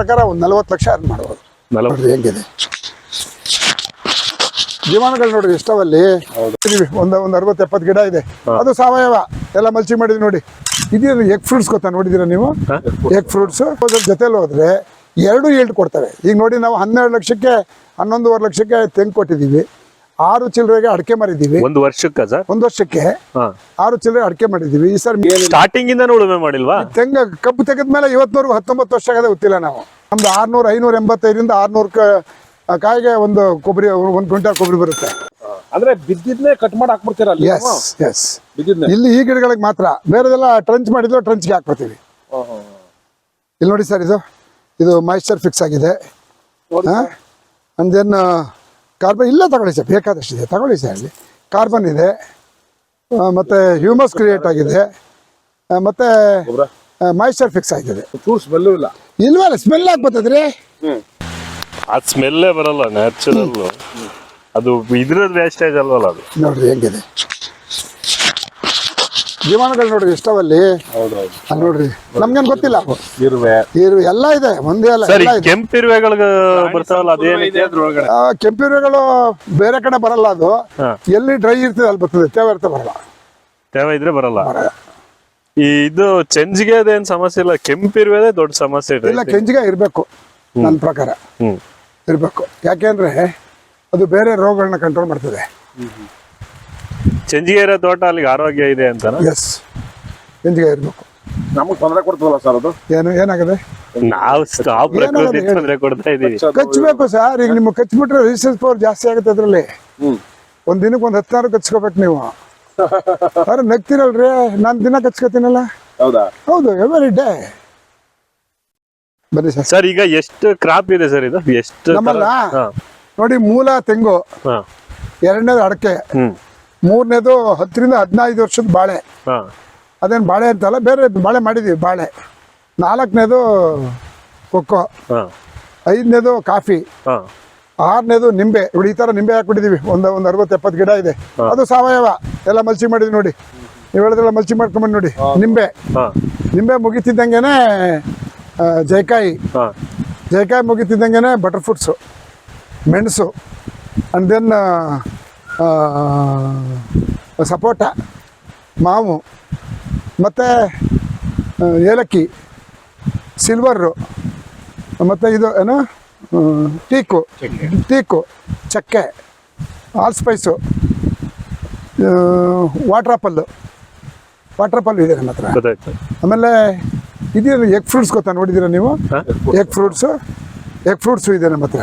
ಪ್ರಕಾರ ಒಂದು ನಲ್ವತ್ತು ಲಕ್ಷ ಅರ್ನ್ ಮಾಡ್ಬೋದು. ನಲವತ್ತು. ಹೆಂಗಿದೆ. ವಿಮಾನಗಳು ನೋಡ್ರಿ ಇಷ್ಟವಲ್ಲಿ. ಒಂದು ಒಂದು ಅರವತ್ತು ಎಪ್ಪತ್ತು ಗಿಡ ಇದೆ. ಅದು ಸಾವಯವ. ಎಲ್ಲ ಮಲ್ಚಿ ಮಾಡಿದ್ವಿ ನೋಡಿ. ಇದೇನು ಎಗ್ ಫ್ರೂಟ್ಸ್ ಗೊತ್ತಾ ನೋಡಿದ್ದೀರಾ ನೀವು? ಎಗ್ ಫ್ರೂಟ್ಸ್ ಜೊತೆಲಿ ಹೋದ್ರೆ ಎರಡು ಏಳು ಕೊಡ್ತವೆ. ಈಗ ನೋಡಿ ನಾವು ಹನ್ನೆರಡು ಲಕ್ಷಕ್ಕೆ ಹನ್ನೊಂದುವರೆ ಲಕ್ಷಕ್ಕೆ ತೆಂಗು ಕೊಟ್ಟಿದ್ದೀವಿ. ಆರು ಚಿಲ್ಲರೆಗೆ ಅಡಿಕೆ ಮಾಡಿದೀವಿ ಒಂದು ವರ್ಷಕ್ಕೆ ಸರ್? ಒಂದು ವರ್ಷಕ್ಕೆ ಆರು ಚಿಲ್ಲರೆ ಅಡಿಕೆ ಮಾಡಿದೀವಿ ಈ ಸರ್ ಸ್ಟಾರ್ಟಿಂಗ್ ಇಂದ ಉಳುಮೆ ಮಾಡಿಲ್ವಾ? ತೆಂಗ ಕಬ್ಬು ತೆಗೆದ್ಮೇಲೆ ಇವತ್ತವರೆಗೂ ಹತ್ತೊಂಬತ್ತು ವರ್ಷ ಆಗದೆ ಗೊತ್ತಿಲ್ಲ ನಾವು. ನಮ್ದು ಆರ್ನೂರ ಐನೂರ ಎಂಬತ್ತೈದರಿಂದ ಆರ್ನೂರು ಕಾಯಿಗೆ ಒಂದು ಕೊಬ್ಬರಿ ಒಂದು ಕ್ವಿಂಟಲ್ ಕೊಬ್ಬರಿ ಬರುತ್ತೆ. ಅಂದ್ರೆ ಬಿದ್ದಿದ್ನೇ ಕಟ್ ಮಾಡಿ ಹಾಕ್ಬಿಡ್ತೀರಾ ಇಲ್ಲಿ ಈ ಗಿಡಗಳಿಗೆ ಮಾತ್ರ. ಬೇರೆದೆಲ್ಲ ಟ್ರಂಚ್ ಮಾಡಿದ್ರು ಟ್ರಂಚ್ಗೆ ಹಾಕ್ಬಿಡ್ತೀವಿ. ಇಲ್ಲಿ ನೋಡಿ ಸರ್ ಇದು ಇದು ಮಾಯಿಶ್ಚರ್ ಫಿಕ್ಸ್ ಆಗಿದೆ. ಅಂಡ್ ದೆನ್ ಕಾರ್ಬನ್ ಇಲ್ಲ ತಗೊಳ್ಳಿ ಸರ್ ಬೇಕಾದಷ್ಟಿದೆ. ತಗೊಳ್ಳಿ ಸರ್ ಅಲ್ಲಿ. ಕಾರ್ಬನ್ ಇದೆ. ಮತ್ತೆ ಹ್ಯೂಮಸ್ ಕ್ರಿಯೇಟ್ ಆಗಿದೆ. ಮತ್ತೆ ಮಾಯಿಶ್ಚರ್ ಫಿಕ್ಸ್ ಆಗಿದೆ ಸ್ಮೆಲ್ಲು ಇಲ್ಲ? ಇಲ್ವಲ್ಲ ಸ್ಮೆಲ್ ಆಗ್ಬತ್ತದ್ರಿ ಆ ಸ್ಮೆಲ್ಲೇ ಬರಲ್ಲ ನ್ಯಾಚುರಲ್ ಅದು ಇದ್ರದ್ ವೇಸ್ಟೇಜ್ ಅಲ್ವಲ್ಲ ಅದು? ನೋಡ್ರಿ ಹೆಂಗಿದೆ? ಜೀವಾಣುಗಳು ನೋಡ್ರಿ ಎಷ್ಟವಲ್ಲಿ ಹೌದೌದು. ಅಲ್ಲಿ ನೋಡ್ರಿ. ನಮ್ಗೇನ್ ಗೊತ್ತಿಲ್ಲ. ಇರುವೆ. ಇದು ಎಲ್ಲ ಇದೆ ಒಂದೇ ಅಲ್ಲ ಸರ್ ಎಲ್ಲ ಈ ಇದೆ ಕೆಂಪಿರುವೆಗಳಿಗೆ ಬರ್ತಾವಲ್ಲ ಅದ್ರೊಳಗಡೆ. ಆ, ಕೆಂಪಿರುವೆಗಳು ಬೇರೆ ಕಡೆ ಬರಲ್ಲ ಅದು. ಎಲ್ಲಿ ಡ್ರೈ ಇರ್ತದೆ ಅಲ್ಲಿ ಬರ್ತದೆ ತೇವ ಇರ್ತದೆ ಬರಲ್ಲ. ತೇವ ಇದ್ರೆ ಬರಲ್ಲ. ಬರಲ್ಲ. ಈ ಇದು ಚೆಂಜಿಗೆ ಅದೇನ್ ಸಮಸ್ಯೆ ಇಲ್ಲ ಕೆಂಪಿರುವೆದೇ ದೊಡ್ಡ ಸಮಸ್ಯೆ ಇದೆ ಇಲ್ಲ ಕೆಂಜಿಗೆ ಇರಬೇಕು ನನ್ನ ಪ್ರಕಾರ. ಹ್ಮ್. ಇರಬೇಕು. ಯಾಕೆಂದ್ರೆ ಅದು ಬೇರೆ ರೋಗಗಳನ್ನ ಕಂಟ್ರೋಲ್ ಮಾಡ್ತದೆ. ಚೆಂಜಿಗೆ ಇರೋ ತೋಟ ಅಲ್ಲಿಗೆ ಆರೋಗ್ಯ ಇದೆ ಅಂತ ಎಸ್ ಕೆಂಜಿಗೆ ಇರಬೇಕು. ನಮಗ್ ತೊಂದರೆ ಕೊಡ್ತದಲ್ಲ ಸರ್ ಅದು? ಏನು ಏನಾಗಿದೆ? ನಾವು ನಾವು ಪ್ರಕೃತಿ. ತೊಂದ್ರೆ ಕೊಡ್ತಾ ಇದೀವಿ. ಕಚ್ಚಬೇಕು ಸರ್ ಈಗ ನಿಮ್ಗೆ ಕಚ್ಬಿಟ್ರೆ ರೆಸಿಸ್ಟೆನ್ಸ್ ಪವರ್ ಜಾಸ್ತಿ ಆಗುತ್ತೆ ಅದ್ರಲ್ಲಿ. ಒಂದ್ ದಿನಕ್ಕೆ ಒಂದ್ ಹತ್ತಾರು ಕಚ್ಕೋಬೇಕು ನೀವು. ಅರೆ ನಗ್ತಿರಲ್ರಿ? ನಾನು ದಿನ ಕಚ್ಕೋತೀನಲ್ಲ? ಹೌದಾ? ಹೌದು ಎವರಿ ಡೇ ಬನ್ನಿ ಸರ್ ಸರ್ ಈಗ ಎಷ್ಟು ಕ್ರಾಪ್ ಇದೆ ಸರ್ ಇದು? ಎಷ್ಟು ನಮ್ಮಲ್ಲ? ನೋಡಿ ಮೂಲ ತೆಂಗು. ಎರಡನೇದು ಅಡಕೆ. ಹ್ಮ್. ಮೂರನೇದು ಹತ್ತರಿಂದ ಹದಿನೈದು ವರ್ಷದ ಬಾಳೆ. ಅದೇನು ಬಾಳೆ ಅಂತಲ್ಲ ಬೇರೆ ಬಾಳೆ ಮಾಡಿದ್ದೀವಿ ಬಾಳೆ. ನಾಲ್ಕನೇದು ಕೊಕ್ಕೋ. ಐದನೇದು ಕಾಫಿ. ಆರನೇದು ನಿಂಬೆ. ನೋಡಿ ಈ ಥರ ನಿಂಬೆ ಹಾಕ್ಬಿಟ್ಟಿದ್ದೀವಿ ಒಂದು ಒಂದು ಅರವತ್ತು ಎಪ್ಪತ್ತು ಗಿಡ ಇದೆ. ಅದು ಸಾವಯವ. ಎಲ್ಲ ಮಲ್ಚಿ ಮಾಡಿದ್ವಿ ನೋಡಿ. ನೀವು ಹೇಳಿದ್ರಲ್ಲ ಮಲ್ಚಿ ಮಾಡ್ಕೊಂಬಂದು ನೋಡಿ. ನಿಂಬೆ. ನಿಂಬೆ ಮುಗಿತಿದ್ದಂಗೆನೆ ಜೈಕಾಯಿ. ಜೈಕಾಯಿ ಮುಗಿತಿದ್ದಂಗೆನೆ ಬಟರ್ ಫ್ರೂಟ್ಸು ಮೆಣಸು ಆ್ಯಂಡ್ ದೆನ್ ಸಪೋಟ ಮಾವು ಮತ್ತು ಏಲಕ್ಕಿ ಸಿಲ್ವರು ಮತ್ತು ಇದು ಏನು ಟೀಕು ಟೀಕು ಚಕ್ಕೆ all spice water apple. Water apple ಇದೆ ನಮ್ಮ ಹತ್ರ. ಆಮೇಲೆ ಇದೇನು ಎಗ್ ಫ್ರೂಟ್ಸ್ ಗೊತ್ತಾ ನೋಡಿದ್ದೀರಾ ನೀವು? ಎಗ್ ಫ್ರೂಟ್ಸು ಎಗ್ ಫ್ರೂಟ್ಸು ಇದೆ ನಮ್ಮ ಹತ್ರ.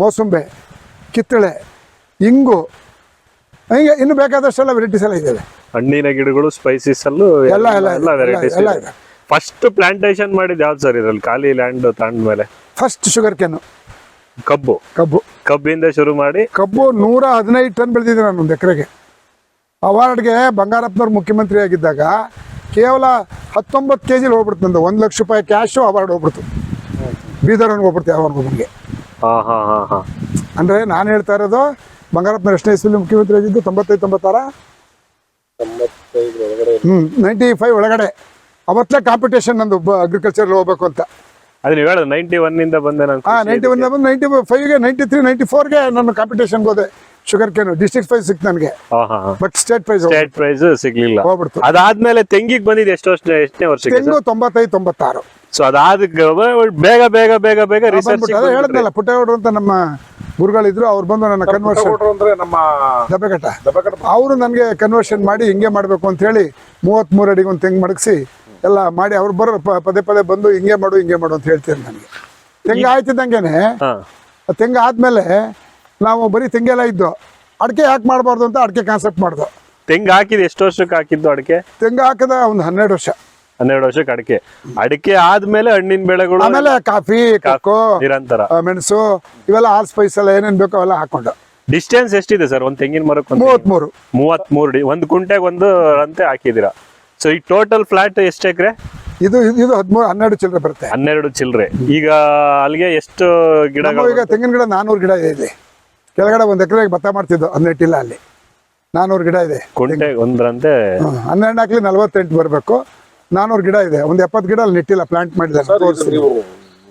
ಮೋಸಂಬೆ ಕಿತ್ತಳೆ ಇಂಗು ಹಿಂಗೆ ಇನ್ನು ಬೇಕಾದಷ್ಟೆಲ್ಲ ವೆರೈಟೀಸ್ ಎಲ್ಲ ಇದ್ದಾವೆ ಹಣ್ಣಿನ ಗಿಡಗಳು ಸ್ಪೈಸಿಸ್ ಅಲ್ಲೂ ಎಲ್ಲ, ಎಲ್ಲ, ಎಲ್ಲ ವೆರೈಟೀಸ್ ಎಲ್ಲ ಇದೆ. ಫಸ್ಟ್ ಪ್ಲಾಂಟೇಶನ್ ಮಾಡಿದ್ ಯಾವ್ದು ಸರ್ ಇದ್ರಲ್ಲಿ? ಖಾಲಿ ಲ್ಯಾಂಡ್ ತಾಂಡ್ಮೇಲೆ ಫಸ್ಟ್ ಶುಗರ್ ಕೆನ್ ಕಬ್ಬು. ಕಬ್ಬು. ಕಬ್ಬಿಂದ ಶುರು ಮಾಡಿ ಕಬ್ಬು ನೂರ ಹದಿನೈದು ಟನ್ ಬೆಳೆದಿದ್ದೆ ನಾನು ಒಂದು ಎಕರೆಗೆ. ಅವಾರ್ಡ್ಗೆ ಬಂಗಾರಪ್ಪನವ್ರು ಮುಖ್ಯಮಂತ್ರಿ ಆಗಿದ್ದಾಗ ಕೇವಲ ಹತ್ತೊಂಬತ್ತು ಕೆ ಜಿಲಿ ಹೋಗ್ಬಿಡ್ತು ನಂದು. ಒಂದು ಲಕ್ಷ ರೂಪಾಯಿ ಕ್ಯಾಶು ಅವಾರ್ಡ್ ಹೋಗ್ಬಿಡ್ತು. ಬೀದರ್ವನ್ಗೆ ಹೋಗ್ಬಿಡ್ತು ಅವಾರ್ಡ್ಗೆ ಹಾ ಹಾ ಹಾ ಹಾ. ಅಂದರೆ ನಾನು ಹೇಳ್ತಾ ಇರೋದು ಬಂಗಾರಪ್ಪನ ಎಷ್ಟನೇ ಇಸ್ವಿಲಿ ಮುಖ್ಯಮಂತ್ರಿ ಆಗಿದ್ದು ತೊಂಬತ್ತೈದು ತೊಂಬತ್ತಾರ? ಹ್ಞೂ ನೈಂಟಿ ಫೈವ್ ಒಳಗಡೆ. ಅವತ್ತೇ ಕಾಂಪಿಟೇಷನ್ ನಂದು ಅಗ್ರಿಕಲ್ಚರ್ ಹೋಗ್ಬೇಕು ಅಂತ. ಅದು ನೀವು ಹೇಳೋದು ನೈಂಟಿ ಒನ್ ಇಂದ ಬಂದೆ ನಾನು ಹಾಂ ನೈಂಟಿ ಒನ್ ಬಂದು ನೈಂಟಿ ಫೈವ್ಗೆ ನೈಂಟಿ ತ್ರೀ ನೈಂಟಿ ಫೋರ್ಗೆ ನಾನು ಕಾಂಪಿಟೇಷನ್ಗೆ ಹೋದೆ. ಶುಗರ್ ಕೇನು ಡಿಸ್ಟ್ರಿಕ್ಟ್ ಪ್ರೈಸ್ ಸಿಕ್ತು ನನಗೆ. ಹಾ ಹಾ ಹಾ. But state prize state prize ಸಿಗ್ಲಿಲ್ಲ. ಹೋಗ್ಬಿಡ್ತು. ಅದಾದ್ಮೇಲೆ ತೆಂಗಿಗೆ ಬಂದಿದೆ ಎಷ್ಟು ವರ್ಷ ಎಷ್ಟನೇ ವರ್ಷಕ್ಕೆ ತೆಂಗು ತೊಂಬತ್ತೈದು ತೊಂಬತ್ತಾರು. ಸೊ ಅದಾದ ಬೇಗ ಬೇಗ ಬೇಗ ಬೇಗ ರಿಸರ್ಚ್ ಹೇಳಿದ್ನಲ್ಲ ಪುಟ್ಟೇಗೌಡರು ಅಂತ ನಮ್ಮ ಗುರುಗಳಿದ್ರು ಅವ್ರು ಬಂದು ನನ್ನ ಕನ್ವರ್ಷನ್ ನಮ್ಮ ದಬ್ಬೆಘಟ್ಟ ದಬ್ಬಕಟ್ಟ. ಅವರು ನನಗೆ ಕನ್ವರ್ಷನ್ ಮಾಡಿ ಹಿಂಗೆ ಮಾಡಬೇಕು ಅಂತ ಹೇಳಿ ಮೂವತ್ತ್ಮೂರು ಅಡಿಗೆ ಒಂದು ತೆಂಗು ಮಡಗಿಸಿ ಎಲ್ಲ ಮಾಡಿ ಅವ್ರು ಬರೋ ಪದೇ ಪದೇ ಬಂದು ಹಿಂಗೆ ಮಾಡು ಹಿಂಗೆ ಮಾಡು ಅಂತ ಹೇಳ್ತಾರೆ ನನಗೆ. ತೆಂಗ ಆಯ್ತಿದ್ದಂಗೆನೆ ತೆಂಗ ಆದ್ಮೇಲೆ ತೆಂಗು ಆದಮೇಲೆ ನಾವು ಬರೀ ತೆಂಗೆಲ್ಲ ಇದ್ದು ಅಡಿಕೆ ಯಾಕೆ ಮಾಡಬಾರ್ದು ಅಂತ ಅಡಿಕೆ ಕಾನ್ಸೆಪ್ಟ್ ಮಾಡ್ದು. ತೆಂಗ ಹಾಕಿದ ಎಷ್ಟು ವರ್ಷಕ್ಕೆ ಹಾಕಿದ್ದು ಅಡಿಕೆ? ತೆಂಗ ಹಾಕಿದ ಒಂದು ಹನ್ನೆರಡು ವರ್ಷ. ಹನ್ನೆರಡು ವರ್ಷಕ್ಕೆ ಅಡಿಕೆ. ಅಡಿಕೆ ಆದ್ಮೇಲೆ ಹಣ್ಣಿನ ಬೆಳೆಗಳು ಆಮೇಲೆ ಕಾಫಿ ಕಕ್ಕೋ ನಿರಂತರ. ಮೆಣಸು ಇವೆಲ್ಲ ಆಲ್ ಸ್ಪೈಸ್ ಎಲ್ಲ ಏನೇನು ಬೇಕೋ ಅವೆಲ್ಲ ಹಾಕೊಂಡು ಡಿಸ್ಟೆನ್ಸ್ ಎಷ್ಟಿದೆ ಸರ್? ಒಂದ್ ತೆಂಗಿನ ಮರಕ್ಕೆ ಮೂವತ್ಮೂರು. ಮೂವತ್ತ್ಮೂರು ಮೂವತ್ತ್ ಮೂರು ಡಿ ಒಂದು ಕುಂಟೆಗೆ ಒಂದು ರಂತೆ ಹಾಕಿದ್ದೀರಾ? ಸೊ ಈ ಟೋಟಲ್ ಫ್ಲಾಟ್ ಎಷ್ಟು ಎಕರೆ? ಇದು ಇದು- ಇದು ಹದಿಮೂರು ಹನ್ನೆರಡು ಚಿಲ್ಲರೆ ಬರುತ್ತೆ. ಹನ್ನೆರಡು ಚಿಲ್ಲರೆ ಈಗ ಅಲ್ಲಿಗೆ ಎಷ್ಟು ಗಿಡ ಗಿಡಗಳು ಈಗ ತೆಂಗಿನ ಗಿಡ ನಾನೂರು ಗಿಡ ಇದೆ ಇಲ್ಲಿ. ಕೆಳಗಡೆ ಒಂದು ಎಕರೆಗೆ ಭತ್ತ ಮಾಡ್ತಿದ್ದು ಹನ್ನೆಟ್ಟಿಲ್ಲ ನೆಟ್ಟಿಲ್ಲ ಅಲ್ಲಿ. ನಾನೂರು ಗಿಡ ಇದೆ. ಕುಂಟೆ ಒಂದ್ರಂತೆ. ಹನ್ನೆರಡು ಹಾಕ್ಲಿ ನಲ್ವತ್ತೆಂಟು ಬರಬೇಕು. ನಾನೂರು ಗಿಡ ಇದೆ. ಒಂದು ಎಪ್ಪತ್ತು ಗಿಡ ಅಲ್ಲಿ ನೆಟ್ಟಿಲ್ಲ ಪ್ಲಾಂಟ್ ಮಾಡಿದೆ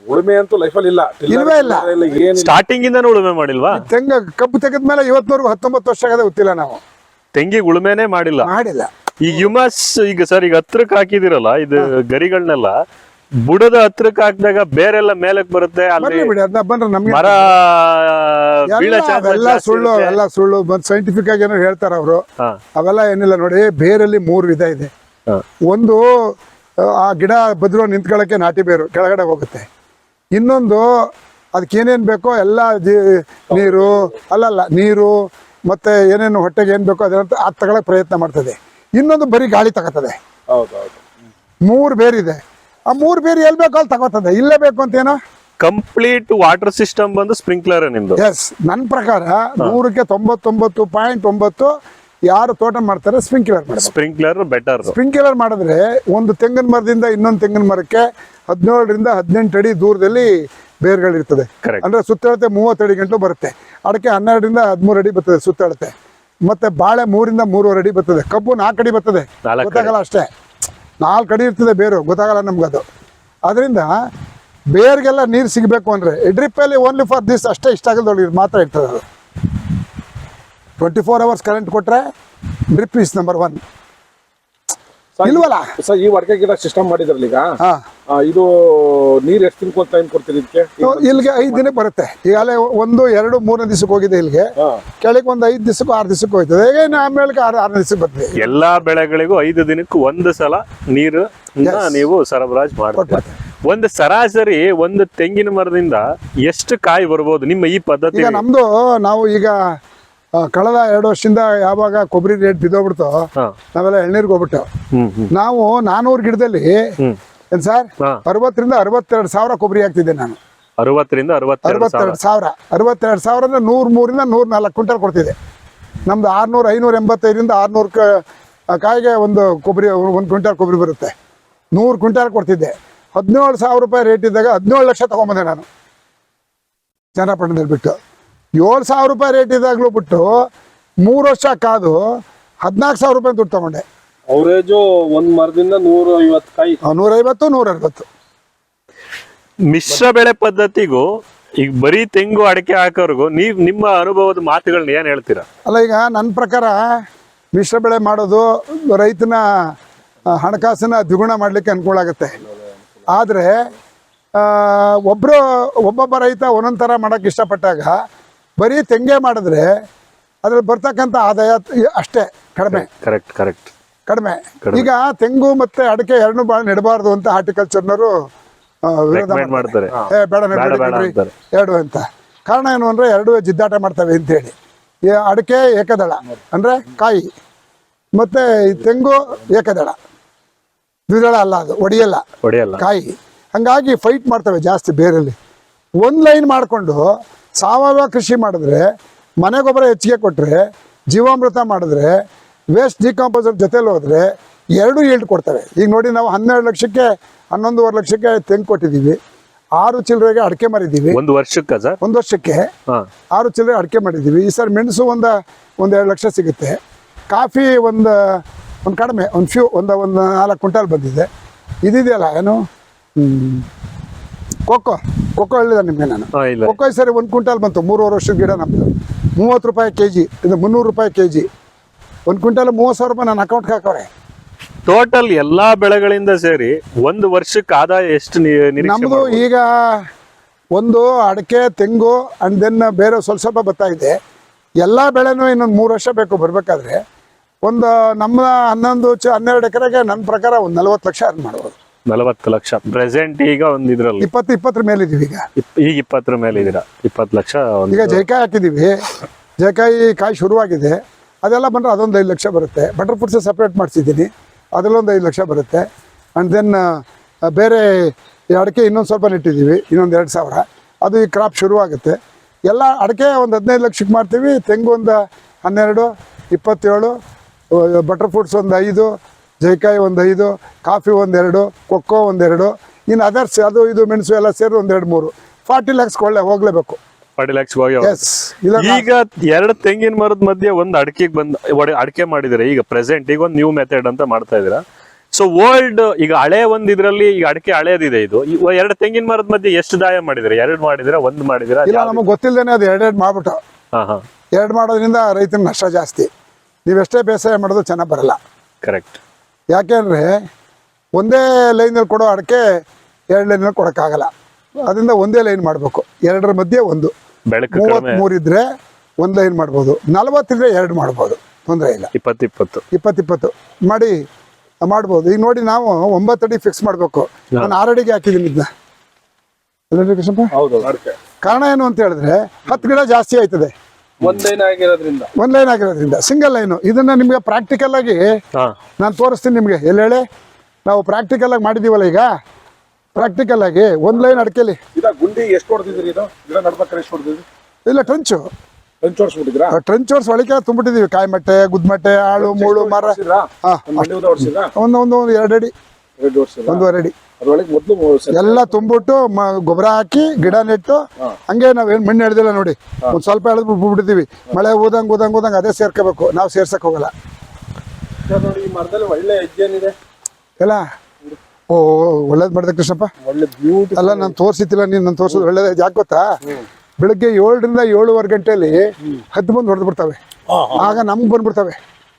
ಉಳುಮೆ ಅಂತೂ ಲೈಫಲ್ಲಿ ಇಲ್ಲ. ಇಲ್ವೇ ಇಲ್ಲ. ಇಲ್ಲ, ಸ್ಟಾರ್ಟಿಂಗ್ ಇಂದ ಉಳುಮೆ ಮಾಡಿಲ್ವಾ? ತೆಂಗ ಕಬ್ಬು ತೆಗೆದ್ಮೇಲೆ ಇವತ್ತಿನವರೆಗೂ ಹತ್ತೊಂಬತ್ತು ವರ್ಷ ಆಗದೆ ಗೊತ್ತಿಲ್ಲ ನಾವು. ತೆಂಗಿಗೆ ಉಳುಮೆನೆ ಮಾಡಿಲ್ಲ. ಮಾಡಿಲ್ಲ. ಈಗ ಯುಮಾಸ್ ಈಗ ಸರ್ ಈಗ ಹತ್ರಕ್ಕೆ ಹಾಕಿದಿರಲ್ಲ ಇದು ಗರಿಗಳನ್ನೆಲ್ಲ ಬುಡದ ಹತ್ರಕ್ಕೆ ಹಾಕಿದಾಗ ಬೇರೆಲ್ಲ ಮೇಲಕ್ ಬರುತ್ತೆ ಅಲ್ಲಿ ಬರ್ಲಿ ಬಿಡಿ ಅದನ್ನ ಬಂದ್ರೆ ನಮ್ಗೆ ಮರ ಬೀಳೋ ಎಲ್ಲ chances ಅವೆಲ್ಲ ಜಾಸ್ತಿ ಸುಳ್ಳು ಇರುತ್ತೆ. ಅವೆಲ್ಲ ಸುಳ್ಳು ಬಂದ್ ಸೈಂಟಿಫಿಕ್ ಆಗಿ ಏನೋ ಹೇಳ್ತಾರ ಅವರು. ಹಾ, ಅವೆಲ್ಲ ಏನಿಲ್ಲ ನೋಡಿ ಬೇರಲ್ಲಿ ಮೂರು ವಿಧ ಇದೆ. ಹಾ. ಒಂದು ಆ ಗಿಡ ಬದ್ರು ನಿಂತ್ಕೊಳ್ಳೋಕೆ ನಾಟಿ ಬೇರು ಕೆಳಗಡೆ ಹೋಗುತ್ತೆ. ಇನ್ನೊಂದು ಅದಕ್ಕೆ ಏನೇನು ಬೇಕೋ ಎಲ್ಲ ಜಿ- ನೀರು ಅಲ್ಲಲ್ಲ ನೀರು ಮತ್ತೆ ಏನೇನು ಹೊಟ್ಟೆಗೆ ಏನು ಬೇಕೋ ಅದನ್ನ ಅದು ತಗೊಳಕ್ ಪ್ರಯತ್ನ ಮಾಡ್ತದೆ. ಇನ್ನೊಂದು ಬರೀ ಗಾಳಿ ತಗೋತದೆ. ಮೂರು ಬೇರಿದೆ ಆ ಮೂರು ಬೇರು ಎಲ್ಲಿ ಬೇಕೋ ಅಲ್ಲಿ ತಗೋತದೆ. ಇಲ್ಲೇ ಬೇಕು ಅಂತ ಏನೋ ಕಂಪ್ಲೀಟ್ ವಾಟರ್ ಸಿಸ್ಟಮ್ ಬಂದು ಸ್ಪ್ರಿಂಕ್ಲರ್ ನಿಮ್ದು. ಎಸ್ ನನ್ನ ಪ್ರಕಾರ ನೂರಕ್ಕೆ ತೊಂಬತ್ತೊಂಬತ್ತು ಪಾಯಿಂಟ್ ಒಂಬತ್ತು ಯಾರು ತೋಟ ಮಾಡ್ತಾರೆ ಸ್ಪ್ರಿಂಕ್ಲರ್ ಸ್ಪ್ರಿಂಕ್ಲರ್ ಬೆಟರ್ ಸ್ಪ್ರಿಂಕ್ಲರ್ ಮಾಡಿದ್ರೆ ಒಂದು ತೆಂಗಿನ ಮರದಿಂದ ಇನ್ನೊಂದು ತೆಂಗಿನ ಮರಕ್ಕೆ ಹದಿನೇಳರಿಂದ ಹದಿನೆಂಟು ಅಡಿ ದೂರದಲ್ಲಿ ಬೇರ್ಗಳಿರ್ತದೆ. ಅಂದ್ರೆ ಸುತ್ತಳತೆ ಮೂವತ್ತು ಅಡಿ ಗಂಟಲು ಬರುತ್ತೆ. ಅದಕ್ಕೆ ಹನ್ನೆರಡರಿಂದ ಹದಿಮೂರು ಅಡಿ ಬರ್ತದೆ ಸುತ್ತಳತೆ. ಮತ್ತೆ ಬಾಳೆ ಮೂರಿಂದ ಮೂರುವರೆ ಅಡಿ ಬರ್ತದೆ. ಕಬ್ಬು ನಾಲ್ಕು ಅಡಿ ಬರ್ತದೆ. ಗೊತ್ತಾಗಲ್ಲ ಅಷ್ಟೇ. ನಾಲ್ಕು ಅಡಿ ಇರ್ತದೆ ಬೇರು. ಗೊತ್ತಾಗಲ್ಲ ನಮ್ಗದು ಅದರಿಂದ ಬೇರ್ಗೆಲ್ಲ ನೀರು ಸಿಗಬೇಕು ಅಂದರೆ ಡ್ರಿಪ್ಪಲ್ಲಿ ಓನ್ಲಿ ಫಾರ್ ದಿಸ್ ಅಷ್ಟೇ ಇಷ್ಟ ಆಗಲ್ದೊಳಗೆ ಮಾತ್ರ ಇರ್ತದೆ ಅದು. ಟ್ವೆಂಟಿ ಫೋರ್ ಅವರ್ಸ್ ಕರೆಂಟ್ ಕೊಟ್ಟರೆ ಡ್ರಿಪ್ ಇಸ್ ನಂಬರ್ ಒನ್ ಇಲ್ವಲ್ಲ? ಸರ್ ಈ ವರ್ಗಕ್ಕೆಲ್ಲ ಸಿಸ್ಟಮ್ ಮಾಡಿದ್ರಲ್ಲ ಈಗ ಹಾಂ. ಇದು ನೀರ್ ಎಷ್ಟು ದಿನಕ್ಕೆ ಟೈಮ್ ಕೊಡ್ತೀರಿ ಇದಕ್ಕೆ ಇಲ್ಲಿಗೆ ಐದು ದಿನ ಬರುತ್ತೆ. ಈಗಲೇ ಒಂದು ಎರಡು ಮೂರನೇ ದಿವಸಕ್ಕೆ ಹೋಗಿದೆ ಇಲ್ಲಿಗೆ. ಕೆಳಗೆ ಒಂದು ಐದು ದಿವಸಕ್ಕೂ ಆರು ದಿವಸಕ್ಕೆ ಹೋಯ್ತದೆ. ಈಗ ಆಮೇಲೆ ಆರು ಆರನೇ ದಿವಸಕ್ಕೆ ಬರ್ತೀವಿ ಎಲ್ಲಾ ಬೆಳೆಗಳಿಗೂ ಐದು ದಿನಕ್ಕೆ ಒಂದು ಸಲ ನೀರು ನೀವು ಸರಬರಾಜು ಮಾಡ್ತೀವಿ. ಒಂದು ಸರಾಸರಿ ಒಂದು ತೆಂಗಿನ ಮರದಿಂದ ಎಷ್ಟು ಕಾಯಿ ಬರ್ಬೋದು? ನಿಮ್ಮ ಈ ಪದ್ಧತಿ ಈಗ ನಮ್ಮದು ನಾವು ಈಗ ಕಳೆದ ಎರಡು ವರ್ಷದಿಂದ ಯಾವಾಗ ಕೊಬ್ಬರಿ ರೇಟ್ ಬಿದ್ದೋಗ್ಬಿಡ್ತು ನಾವೆಲ್ಲ ಎಳ್ನೀರ್ಗೆ ಹೋಗ್ಬಿಟ್ಟು ನಾವು ನಾನೂರು ಗಿಡದಲ್ಲಿ ಸರ್. ಅರವತ್ತರಿಂದ ಅರವತ್ತೆರಡು ಸಾವಿರ ಕೊಬ್ಬರಿ ಹಾಕ್ತಿದ್ದೆ ನಾನು. ಅರವತ್ತರಿಂದ ಅರವತ್ತೆರಡು ಸಾವಿರ. ಅರವತ್ತೆರಡು ಸಾವಿರ. ಅಂದ್ರೆ ನೂರ ಮೂರಿಂದ ನೂರ ನಾಲ್ಕು ಕ್ವಿಂಟಲ್ ಕೊಡ್ತಿದೆ ನಮ್ದು ಆರ್ನೂರ ಐನೂರ ಎಂಬತ್ತೈದರಿಂದ ಆರ್ನೂರು ಕಾಯಿಗೆ ಒಂದು ಕೊಬ್ಬರಿ ಒಂದು ಕ್ವಿಂಟಲ್ ಕೊಬ್ಬರಿ ಬರುತ್ತೆ. ನೂರು ಕ್ವಿಂಟಲ್ ಕೊಡ್ತಿದ್ದೆ. ಹದಿನೇಳು ಸಾವಿರ ರೂಪಾಯಿ ರೇಟ್ ಇದ್ದಾಗ ಹದಿನೇಳು ಲಕ್ಷ ತೊಗೊಂಬಂದೆ ನಾನು. ಚನ್ನಪಟ್ಟಣದಲ್ಲಿ ಬಿಟ್ಟು. ಏಳು ಸಾವಿರ ರೂಪಾಯಿ ರೇಟ್ ಇದ್ದಾಗಲೂ ಬಿಟ್ಟು ಮೂರು ವರ್ಷ ಕಾದು ಹದಿನಾಲ್ಕು ಸಾವಿರ ರೂಪಾಯಿ ದುಡ್ಡು ತೊಗೊಂಡೆ. ಅವರೇಜು ಒಂದ್ ಮರದಿಂದ ನೂರ ಐವತ್ತು ಕಾಯಿ. ಆ, ನೂರೈವತ್ತು ನೂರ ಅರವತ್ತು ಮಿಶ್ರ ಬೆಳೆ ಪದ್ಧತಿಗೂ ಈಗ ಬರೀ ತೆಂಗು ಅಡಿಕೆ ಹಾಕೋರ್ಗು ನೀವ್ ನಿಮ್ಮ ಅನುಭವದ ಮಾತುಗಳನ್ನ ಏನ್ ಹೇಳ್ತೀರಾ? ಅಲ್ಲ ಈಗ ನನ್ನ ಪ್ರಕಾರ ಮಿಶ್ರ ಬೆಳೆ ಮಾಡೋದು ರೈತನ ಹಣಕಾಸಿನ ಹಣಕಾಸನ್ನ ದ್ವಿಗುಣ ಮಾಡ್ಲಿಕ್ಕೆ ಅನುಕೂಲ ಆಗುತ್ತೆ. ಆದರೆ ಒಬ್ರು ಒಬ್ಬೊಬ್ಬ ರೈತ ಒಂದೊಂದು ಥರ ಮಾಡೋಕ್ಕೆ ಇಷ್ಟಪಟ್ಟಾಗ ಬರೀ ತೆಂಗೆ ಮಾಡಿದ್ರೆ ಅದ್ರಲ್ಲಿ ಬರ್ತಕ್ಕಂಥ ಆದಾಯ ಅಷ್ಟೇ ಕಡಿಮೆ. ಕರೆಕ್ಟ್ ಕರೆಕ್ಟ್ ಕಡಿಮೆ. ಈಗ ತೆಂಗು ಮತ್ತೆ ಅಡಿಕೆ ಎರಡು ಬಾಳ ನೆಡಬಾರದು ಅಂತ ಹಾರ್ಟಿಕಲ್ಚರ್ನವರು ವಿರೋಧ ಮಾಡ್ತಾರೆ. ಏ ಬೇಡ. ಎರಡು ಅಂತ. ಕಾರಣ ಏನು ಅಂದ್ರೆ ಎರಡು ಜಿದ್ದಾಟ ಮಾಡ್ತವೆ ಅಂತ ಹೇಳಿ. ಅಡಿಕೆ ಏಕದಳ ಅಂದ್ರೆ ಕಾಯಿ. ಮತ್ತೆ ತೆಂಗು ಏಕದಳ. ದ್ವಿದಳ ಅಲ್ಲ ಅದು ಒಡೆಯಲ್ಲ. ಕಾಯಿ. ಹಂಗಾಗಿ ಫೈಟ್ ಮಾಡ್ತವೆ ಜಾಸ್ತಿ ಬೇರೆಲ್ಲಿ. ಒಂದು ಲೈನ್ ಮಾಡಿಕೊಂಡು ಸಾವಯವ ಕೃಷಿ ಮಾಡಿದ್ರೆ ಮನೆ ಗೊಬ್ಬರ ಹೆಚ್ಚಿಗೆ ಕೊಟ್ಟರೆ ಜೀವಾಮೃತ ಮಾಡಿದ್ರೆ ವೇಸ್ಟ್ ಡಿಕಾಂಪೋಸರ್ ಜೊತೆಲಿ ಹೋದರೆ ಎರಡು ಈಲ್ಡ್ ಕೊಡ್ತವೆ. ಈಗ ನೋಡಿ ನಾವು ಹನ್ನೆರಡು ಲಕ್ಷಕ್ಕೆ ಹನ್ನೊಂದುವರೆ ಲಕ್ಷಕ್ಕೆ ತೆಂಗು ಕೊಟ್ಟಿದ್ದೀವಿ. ಆರು ಚಿಲ್ಲರೆಗೆ ಅಡಿಕೆ ಮಾಡಿದ್ದೀವಿ ಒಂದು ವರ್ಷಕ್ಕೆ ಸರ್? ಒಂದು ವರ್ಷಕ್ಕೆ ಆರು ಚಿಲ್ಲರೆ ಅಡಿಕೆ ಮಾಡಿದ್ದೀವಿ ಈ ಸರ್ ಮೆಣಸು ಒಂದು ಒಂದು ಎರಡು ಲಕ್ಷ ಸಿಗುತ್ತೆ. ಕಾಫಿ ಒಂದು ಒಂದು ಕಡಿಮೆ ಒಂದು ಫ್ಯೂ ಒಂದು ಒಂದು ನಾಲ್ಕು ಕ್ವಿಂಟಲ್ ಬಂದಿದೆ. ಇದಿದೆಯಲ್ಲ ಏನು. ಕೊಕ್ಕೋ ಕೊಕ್ಕೋ ಹೇಳಿದ ನಿಮಗೆ ನಾನು. ಕೊಕ್ಕೋ ಈ ಸರಿ ಒಂದು ಕ್ವಿಂಟಲ್ ಬಂತು. ಮೂರುವರೆ ವರ್ಷದ ಗಿಡ ನಮ್ಮದು ಮೂವತ್ತು ರೂಪಾಯಿ ಕೆ ಜಿ ಇದು ಮುನ್ನೂರು ರೂಪಾಯಿ ಕೆ ಜಿ ಒಂದು ಕ್ವಿಂಟಲ್ ಮೂವತ್ತು ಸಾವಿರ ರೂಪಾಯಿ ನನ್ನ ಅಕೌಂಟ್ಗೆ ಹಾಕವ್ರೆ. ಟೋಟಲ್ ಎಲ್ಲಾ ಬೆಳೆಗಳಿಂದ ಸೇರಿ ಒಂದು ವರ್ಷಕ್ಕೆ ಆದಾಯ ಎಷ್ಟು ನೀ- ನಿರೀಕ್ಷೆ ನಮ್ಮದು ಮಾಡ್ಬೋದು? ಈಗ ಒಂದು ಅಡಿಕೆ ತೆಂಗು ಅಂಡ್ ದೆನ್ ಬೇರೆ ಸ್ವಲ್ಪ ಸ್ವಲ್ಪ ಬರ್ತಾ ಇದೆ. ಎಲ್ಲ ಬೆಳೆನೂ ಇನ್ನೊಂದು ಮೂರು ವರ್ಷ ಬೇಕು ಬರಬೇಕಾದ್ರೆ. ಒಂದು ನಮ್ಮ ಹನ್ನೊಂದು ಚ ಹನ್ನೆರಡು ಎಕರೆಗೆ ನನ್ನ ಪ್ರಕಾರ ಒಂದು ನಲ್ವತ್ತು ಲಕ್ಷ ಅರ್ನ್ ಮಾಡ್ಬೋದು. ನಲವತ್ತು ಲಕ್ಷ. ಪ್ರೆಸೆಂಟ್ ಈಗ ಒಂದು ಇದ್ರಲ್ಲಿ. ಇಪ್ಪತ್ತು ಇಪ್ಪತ್ತರ ಇದೀವಿ ಈಗ. ಇಪ್- ಈಗ ಇಪ್ಪತ್ತರ ಮೇಲೆ ಇದೀರಾ ಇಪ್ಪತ್ತು ಲಕ್ಷ ಒಂದು ಈಗ ಜೈಕಾಯಿ ಹಾಕಿದ್ದೀವಿ. ಜೈಕಾಯಿ ಕಾಯಿ ಶುರುವಾಗಿದೆ. ಅದೆಲ್ಲ ಬಂದರೆ ಅದೊಂದು ಐದು ಲಕ್ಷ ಬರುತ್ತೆ. ಬಟರ್ ಫ್ರೂಟ್ಸ್ ಸಪ್ರೇಟ್ ಮಾಡಿಸಿದ್ದೀನಿ. ಅದರಲ್ಲೊಂದು ಐದು ಲಕ್ಷ ಬರುತ್ತೆ. ಆ್ಯಂಡ್ ದೆನ್ ಬೇರೆ ಅಡಿಕೆ ಇನ್ನೊಂದು ಸ್ವಲ್ಪ ನೆಟ್ಟಿದ್ದೀವಿ ಇನ್ನೊಂದು ಎರಡು ಸಾವಿರ. ಅದು ಈ ಕ್ರಾಪ್ ಶುರುವಾಗುತ್ತೆ ಎಲ್ಲ ಅಡಿಕೆ ಒಂದು ಹದಿನೈದು ಲಕ್ಷಕ್ಕೆ ಮಾಡ್ತೀವಿ. ತೆಂಗು ಒಂದು ಹನ್ನೆರಡು, ಇಪ್ಪತ್ತೇಳು ಬಟರ್ ಫ್ರೂಟ್ಸ್ ಒಂದು ಐದು, ಜೈಕಾಯಿ ಒಂದು ಐದು ಕಾಫಿ ಒಂದೆರಡು ಕೊಕ್ಕೋ ಒಂದೆರಡು ಇನ್ನು ಅದರ್ಸ್ ಅದು ಇದು ಮೆಣಸು ಎಲ್ಲ ಸೇರಿ ಒಂದೆರಡು ಮೂರು. ಫಾರ್ಟಿ ಲ್ಯಾಕ್ಸ್ ಒಳ್ಳೆ ಹೋಗಲೇಬೇಕು. ಫಾರ್ಟಿ ಲ್ಯಾಕ್ಸ್ ಈಗ ಎರಡು ತೆಂಗಿನ ಮರದ ಮಧ್ಯೆ ಒಂದು ಅಡಿಕೆಗೆ ಬಂದ್ ಅಡಿಕೆ ಮಾಡಿದಿರ? ಈಗ ಪ್ರೆಸೆಂಟ್ ಈಗ ಒಂದು ನ್ಯೂ ಮೆಥಡ್ ಅಂತ ಮಾಡ್ತಾ ಇದೀರಾ? ಸೊ ಓಲ್ಡ್ ಈಗ ಹಳೆ ಒಂದ್ ಇದ್ರಲ್ಲಿ ಈಗ ಅಡಿಕೆ ಹಳೇದಿದೆ ಇದು. ಎರಡು ತೆಂಗಿನ ಮರದ ಮಧ್ಯೆ ಎಷ್ಟು ದಾಯ ಮಾಡಿದ್ರೆ? ಎರಡು ಮಾಡಿದ್ರೆ ಒಂದ್ ಮಾಡಿದಿರಾ? ಇಲ್ಲ ನಮಗೆ ಗೊತ್ತಿಲ್ಲದೇನೆ ಅದು ಎರಡೆರಡು ಮಾಡ್ಬಿಟ್ಟು. ಎರಡು ಮಾಡೋದ್ರಿಂದ ರೈತನ ನಷ್ಟ ಜಾಸ್ತಿ. ನೀವೆಷ್ಟೇ ಬೇಸಾಯ ಮಾಡೋದು ಚೆನ್ನಾಗಿ ಬರಲ್ಲ. ಕರೆಕ್ಟ್ ಯಾಕೆಂದ್ರೆ ಒಂದೇ ಲೈನಲ್ಲಿ ಕೊಡೋ ಅಡಕೆ ಎರಡು ಲೈನಲ್ಲಿ ಕೊಡೋಕ್ಕಾಗಲ್ಲ. ಅದರಿಂದ ಒಂದೇ ಲೈನ್ ಮಾಡಬೇಕು. ಎರಡರ ಮಧ್ಯೆ ಒಂದು. ಬೆಳಕು ಕಡಿಮೆ. ಇದ್ರೆ ಒಂದು ಲೈನ್ ಮಾಡ್ಬೋದು. ನಲವತ್ತಿದ್ರೆ ಎರಡು ಮಾಡ್ಬೋದು. ತೊಂದರೆ ಇಲ್ಲ. ಇಪ್ಪತ್ತು ಇಪ್ಪತ್ತು ಇಪ್ಪತ್ತಿಪ್ಪತ್ತು. ಮಾಡಿ ಮಾಡ್ಬೋದು. ಈಗ ನೋಡಿ ನಾವು ಒಂಬತ್ತು ಅಡಿ ಫಿಕ್ಸ್ ಮಾಡಬೇಕು. ನಾನು ಆರು ಅಡಿಗೆ ಹಾಕಿದ್ದೀನಿ ಇದನ್ನ. ಕೃಷ್ಣಪ್ಪ? ಹೌದು ಕಾರಣ ಏನು ಅಂತ ಹೇಳಿದ್ರೆ ಹತ್ತು ಗಿಡ ಜಾಸ್ತಿ ಆಯ್ತದೆ. ಲೈನ್ ಆಗಿರೋದ್ರಿಂದ. ಒಂದ್ ಲೈನ್ ಆಗಿರೋದ್ರಿಂದ. Single line. ಇದನ್ನ ನಿಮ್ಗೆ ಪ್ರಾಕ್ಟಿಕಲ್ ಆಗಿ ನಾನು ತೋರಿಸ್ತೀನಿ ನಿಮ್ಗೆ. ಎಲ್ಲ ಹೇಳಿ ನಾವು ಪ್ರಾಕ್ಟಿಕಲ್ ಆಗಿ ಮಾಡಿದೀವಲ್ಲ ಈಗ? ಪ್ರಾಕ್ಟಿಕಲ್ ಆಗಿ ಒಂದ್ ಲೈನ್ ಅಡಕೆಲಿ. ಇದ ಗುಂಡಿ ಎಷ್ಟು ಹೊಡೆದಿದ್ರಿ ಇದು? ಗಿಡ ನಡ್ಬೇಕಾರೆ ಎಷ್ಟು ಹೊಡೆದಿದ್ರಿ ಇಲ್ಲ ಟ್ರಂಚು ಟಂಚ್ ಹೊಡ್ಸ್ಬಿಟ್ಟಿದ್ರಾ ಟ್ರಂಚ್ ಹೊಡ್ಸ್ ಒಳಗೆ ತುಂಬಿಟ್ಟಿದೀವಿ ಕಾಯಿಮಟ್ಟೆ ಗುದ್ಮಟ್ಟೆ ಆಳು ಮೂಳು ಮರ. ಹಾ ಒಂದ್ ಒಂದು ಒಂದು ಎರಡು ಅಡಿ. ಎರಡು ಒಂದೂವರೆ ಅಡಿ. ಅದ್ರೊಳಗೆ ಮೊದಲು ಎಲ್ಲ ತುಂಬಿಟ್ಟು ಗೊಬ್ಬರ ಹಾಕಿ ಗಿಡ ನೆಟ್ಟು ಹಂಗೆ ನಾವೇನು ಮಣ್ಣು ಹಿಡ್ದಿಲ್ಲ ನೋಡಿ. ಒಂದ್ ಸ್ವಲ್ಪ ಎಳೆದು ಬಿಟ್ಟಿದೀವಿ ಮಳೆ ಊದಂಗ್ ಊದಂಗ್ ಊದಂಗ್ ಅದೇ ಸೇರ್ಕೋಬೇಕು. ನಾವು ಸೇರ್ಸಕ್ ಹೋಗಲ್ಲ. ನೋಡಿ ಈ ಮರದಲ್ಲಿ ಒಳ್ಳೆ ಹೆಜ್ಜೆನಿದೆ ಎಲ್ಲ ಓ ಒಳ್ಳೇದ್ ಮಾಡಿದೆ ಕೃಷ್ಣಪ್ಪ. ಒಳ್ಳೆ ಬ್ಯೂಟಿ ಅಲ್ಲ ನಾನು ತೋರಿಸಿತಿಲ್ಲ ನೀನು ನಾನು ತೋರಿಸೋದು ಒಳ್ಳೇದೇ. ಯಾಕೆ ಗೊತ್ತಾ? ಬೆಳಗ್ಗೆ ಏಳರಿಂದ ಏಳುವರೆ ಗಂಟೆಯಲ್ಲಿ ಹತ್ತು ಬಂದು ಹೊಡೆದು ಬಿಡ್ತವೆ. ಆಗ ನಮ್ಗೆ ಬಂದ್ಬಿಡ್ತವೆ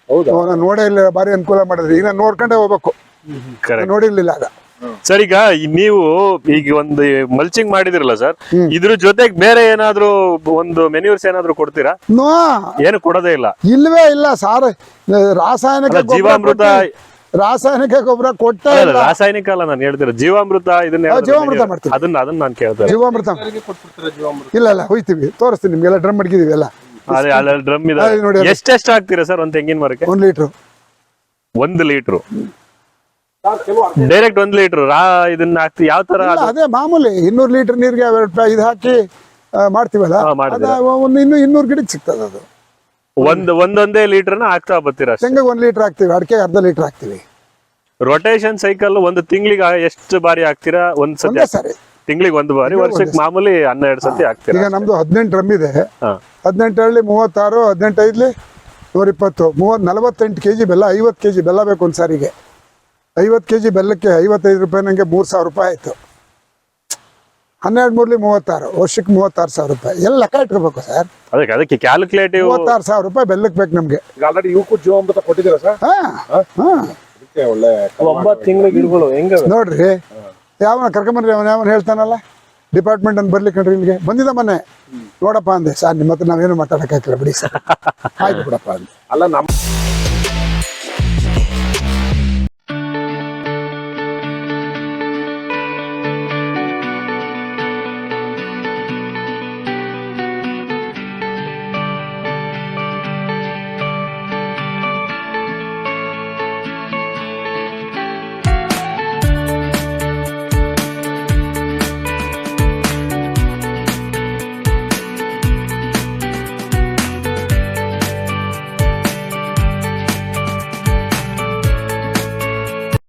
ಹೌದಾ? ನಾನು ನೋಡೇ ಇಲ್ಲ ಭಾರಿ ಅನುಕೂಲ ಮಾಡಿದ್ರಿ. ಈಗ ನಾನು ನೋಡ್ಕೊಂಡೇ ಹೋಗ್ಬೇಕು. ಕರೆಕ್ಟ್ ನೋಡಿರ್ಲಿಲ್ಲ ಆಗ. ಸರ್ ಈಗ ನೀವು ಈಗ ಒಂದು ಮಲ್ಚಿಂಗ್ ಮಾಡಿದಿರಲ್ಲ ಸರ್ ಇದ್ರ ಜೊತೆಗೆ ಬೇರೆ ಏನಾದ್ರೂ ಒಂದು ಮೆನ್ಯೂರ್ಸ್ ಏನಾದ್ರೂ ಕೊಡ್ತೀರಾ? ನೋ. ಏನು ಕೊಡೋದೇ ಇಲ್ಲ. ಇಲ್ವೇ ಇಲ್ಲ ಸಾರ್ ರಾಸಾಯನಿಕ ಜೀವಾಮೃತ ರಾಸಾಯನಿಕ ಗೊಬ್ಬರ ಕೊಡ್ತಾ ಇಲ್ಲ. ರಾಸಾಯನಿಕ ಅಲ್ಲ ನಾನು ಹೇಳ್ತೀರ ಜೀವಾಮೃತ ಇದನ್ನ ಜೀವಾಮೃತ ಮಾಡ್ತೀವಿ. ಅದನ್ನ ಅದನ್ನ ನಾನು ಕೇಳ್ತಾರೆ ಜೀವಾಮೃತ. ಇಲ್ಲ ಇಲ್ಲ ಹೋಯ್ತೀವಿ. ತೋರಿಸ್ತೀನಿ ನಿಮ್ಗೆಲ್ಲ ಡ್ರಮ್ ಮಡಗಿದೀವಿ ಎಲ್ಲ. ಅದೇ ಅಲ್ಲ ಡ್ರಮ್ ಇದೆ. ಎಷ್ಟೆಷ್ಟು ಹಾಕ್ತೀರಾ ಸರ್ ಒಂದ್ ತೆಂಗಿನ ಮರಕ್ಕೆ? ಒಂದ್ ಲೀಟರ್. ಒಂದ್ ಲೀಟ್ರು. ಡೈರೆಕ್ಟ್ ಒಂದ್ ಲೀಟರ್. ರಾ ಇದನ್ನ ಹಾಕ್ತಿ ಯಾವ ತರ ಅದೇ? ಮಾಮೂಲಿ ಇನ್ನೂರು ಲೀಟರ್ ನೀರಿಗೆ ಇದು ಹಾಕಿ ಮಾಡ್ತೀವಲ್ಲ? ಒಂದು ಇನ್ನು ಇನ್ನೂರು ಗಿಡಕ್ಕೆ ಸಿಗ್ತದೆ ಅದು. ಒಂದ್ ಒಂದೊಂದೇ ಲೀಟರ್ನ ಹಾಕ್ತಾ ಬರ್ತೀರಾ ತೆಂಗಿಗೆ ಒಂದ್ ಲೀಟರ್ ಹಾಕ್ತಿವಿ ಅಡಿಕೆ ಅರ್ಧ ಲೀಟರ್ ಹಾಕ್ತಿವಿ. ರೊಟೇಷನ್ ಸೈಕಲ್ ಒಂದು ತಿಂಗಳಿಗೆ ಎಷ್ಟು ಬಾರಿ ಹಾಕ್ತೀರಾ? ಒಂದ್ ಸತಿ ಒಂದೇ ಸಾರಿ. ತಿಂಗಳಿಗೆ ಒಂದು ಬಾರಿ ವರ್ಷಕ್ಕೆ ಮಾಮೂಲಿ ಹನ್ನೆರಡು ಸತಿ ಹಾಕ್ತೀರಾ? ಈಗ ನಮ್ದು ಹದಿನೆಂಟು ರಮ್ ಇದೆ. ಹಾ. ಹದಿನೆಂಟರಲ್ಲಿ ಮೂವತ್ತಾರು ಹದಿನೆಂಟೈದ್ಲಿ ನೂರ ಇಪ್ಪತ್ತು ಮೂವತ್ ನಲವತ್ತೆಂಟು ಕೆ ಜಿ ಬೆಲ್ಲ ಐವತ್ತು ಕೆ ಜಿ ಬೆಲ್ಲ ಬೇಕು ಒಂದು ಸಾರಿಗೆ ಐವತ್ತು ಕೆ ಜಿ ಬೆಲ್ಲಕ್ಕೆ ಐವತ್ತೈದು ರೂಪಾಯಿ ನನಗೆ ಮೂರು ಸಾವಿರ ರೂಪಾಯಿ ಆಯಿತು. ಹನ್ನೆರಡು ಮೂರ್ಲಿ ಮೂವತ್ತಾರು ವರ್ಷಕ್ಕೆ ಮೂವತ್ತಾರು ಸಾವಿರ ರೂಪಾಯಿ. ಎಲ್ಲ ಲೆಕ್ಕ ಇಟ್ಕೋಬೇಕು ಸರ್. ಅದಕ್ಕೆ ಅದಕ್ಕೆ ಕ್ಯಾಲ್ಕುಲೇಟಿವ್ ಮೂವತ್ತಾರು ಸಾವಿರ ರೂಪಾಯಿ ಬೆಲ್ಲಕ್ಕೆ ಬೇಕು ನಮಗೆ. ಈಗ ಆಲ್ರೆಡಿ ಇವಕ್ಕೂ ಜೀವಾಮೃತ ಕೊಟ್ಟಿದ್ದೀರಾ ಸರ್? ಹಾಂ ಹಾಂ? ಅದಕ್ಕೆ ಒಳ್ಳೆ ಒಂಬತ್ತು ತಿಂಗಳ ಗಿಡಗಳು ಹೆಂಗ ನೋಡ್ರಿ ಯಾವನ ಕರ್ಕೊಂಬನ್ರಿ ಅವನ ಯಾವನ ಹೇಳ್ತಾನಲ್ಲ? ಡಿಪಾರ್ಟ್ಮೆಂಟ್ ಅಂತ ಬರ್ಲಿ ಕಣ್ರಿ ಇಲ್ಲಿಗೆ. ಬಂದಿದ್ದ ಮೊನ್ನೆ. ನೋಡಪ್ಪ ಅಂದೆ ಸರ್ ನಿಮ್ಮ ಹತ್ರ ನಾವೇನು ಮಾತಾಡಕ್ಕಾಗಿಲ್ಲ ಬಿಡಿ ಸರ್. ಆಯ್ತು ಬಿಡಪ್ಪ ಅಂದೆ. ಅಲ್ಲ ನಮ್ಮ